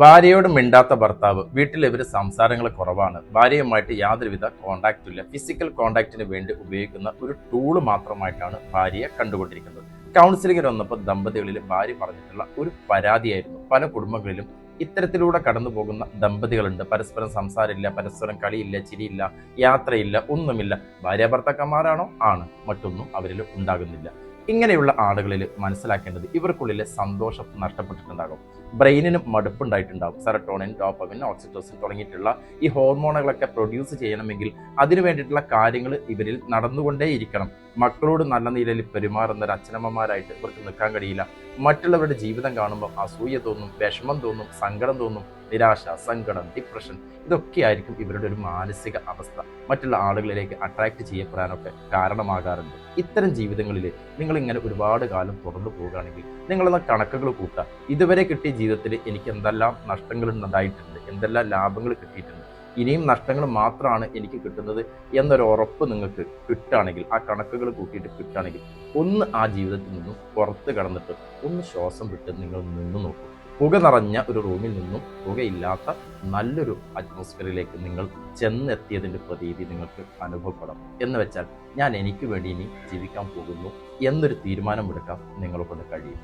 ഭാര്യയോട് മിണ്ടാത്ത ഭർത്താവ്. വീട്ടിൽ ഇവർ സംസാരങ്ങൾ കുറവാണ്. ഭാര്യയുമായിട്ട് യാതൊരുവിധ കോണ്ടാക്റ്റും ഇല്ല. ഫിസിക്കൽ കോണ്ടാക്റ്റിന് വേണ്ടി ഉപയോഗിക്കുന്ന ഒരു ടൂൾ മാത്രമായിട്ടാണ് ഭാര്യയെ കണ്ടുകൊണ്ടിരിക്കുന്നത്. കൗൺസിലിംഗിൽ വന്നപ്പോൾ ദമ്പതികളിൽ ഭാര്യ പറഞ്ഞിട്ടുള്ള ഒരു പരാതിയായിരുന്നു. പല കുടുംബങ്ങളിലും ഇത്തരത്തിലൂടെ കടന്നു പോകുന്ന ദമ്പതികളുണ്ട്. പരസ്പരം സംസാരമില്ല പരസ്പരം കളിയില്ല ചിരിയില്ല യാത്രയില്ല ഒന്നുമില്ല. ഭാര്യ ഭർത്താക്കന്മാരാണോ ആണ്. മറ്റൊന്നും അവരിൽ ഉണ്ടാകുന്നില്ല. ഇങ്ങനെയുള്ള ആളുകളിൽ മനസ്സിലാക്കേണ്ടത് ഇവർക്കുള്ളിലെ സന്തോഷം നഷ്ടപ്പെട്ടിട്ടുണ്ടാകും. ബ്രെയിനിനും മടുപ്പുണ്ടായിട്ടുണ്ടാകും. സെറട്ടോണിൻ ഡോപ്പമിൻ ഓക്സിറ്റോസിൻ തുടങ്ങിയിട്ടുള്ള ഈ ഹോർമോണുകളൊക്കെ പ്രൊഡ്യൂസ് ചെയ്യണമെങ്കിൽ അതിനു വേണ്ടിയിട്ടുള്ള കാര്യങ്ങൾ ഇവരിൽ നടന്നുകൊണ്ടേയിരിക്കണം. മക്കളോട് നല്ല നിലയിൽ പെരുമാറുന്ന ഒരു അച്ഛനമ്മമാരായിട്ട് ഇവർക്ക് നിൽക്കാൻ കഴിയില്ല. മറ്റുള്ളവരുടെ ജീവിതം കാണുമ്പോൾ അസൂയ തോന്നും വിഷമം തോന്നും സങ്കടം തോന്നും നിരാശ സങ്കടം ഡിപ്രഷൻ ഇതൊക്കെ ആയിരിക്കും ഇവരുടെ ഒരു മാനസിക അവസ്ഥ. മറ്റുള്ള ആളുകളിലേക്ക് അട്രാക്ട് ചെയ്യപ്പെടാനൊക്കെ കാരണമാകാറുണ്ട്. ഇത്തരം ജീവിതങ്ങളിൽ നിങ്ങൾ ഇങ്ങനെ ഒരുപാട് കാലം തുടർന്നു പോവുകയാണെങ്കിൽ നിങ്ങളെന്ന കണക്കുകൾ കൂട്ടുക. ഇതുവരെ കിട്ടിയ ജീവിതത്തിൽ എനിക്ക് എന്തെല്ലാം നഷ്ടങ്ങൾ ഉണ്ടായിട്ടുണ്ട് എന്തെല്ലാം ലാഭങ്ങൾ കിട്ടിയിട്ടുണ്ട് ഇനിയും നഷ്ടങ്ങൾ മാത്രമാണ് എനിക്ക് കിട്ടുന്നത് എന്നൊരു ഉറപ്പ് നിങ്ങൾക്ക് കിട്ടുകയാണെങ്കിൽ ആ കണക്കുകൾ കൂട്ടിയിട്ട് കിട്ടുകയാണെങ്കിൽ ഒന്ന് ആ ജീവിതത്തിൽ നിന്നും പുറത്ത് കടന്നിട്ട് ഒന്ന് ശ്വാസം വിട്ട് നിങ്ങൾ നിന്ന് നോക്കും. പുക നിറഞ്ഞ ഒരു റൂമിൽ നിന്നും പുകയില്ലാത്ത നല്ലൊരു അറ്റ്മോസ്ഫിയറിലേക്ക് നിങ്ങൾ ചെന്നെത്തിയതിന്റെ പ്രതീതി നിങ്ങൾക്ക് അനുഭവപ്പെടാം. എന്ന് വെച്ചാൽ ഞാൻ എനിക്ക് വേണ്ടി ഇനി ജീവിക്കാൻ പോകുന്നു എന്നൊരു തീരുമാനമെടുക്കാൻ നിങ്ങളെ കൊണ്ട് കഴിയും.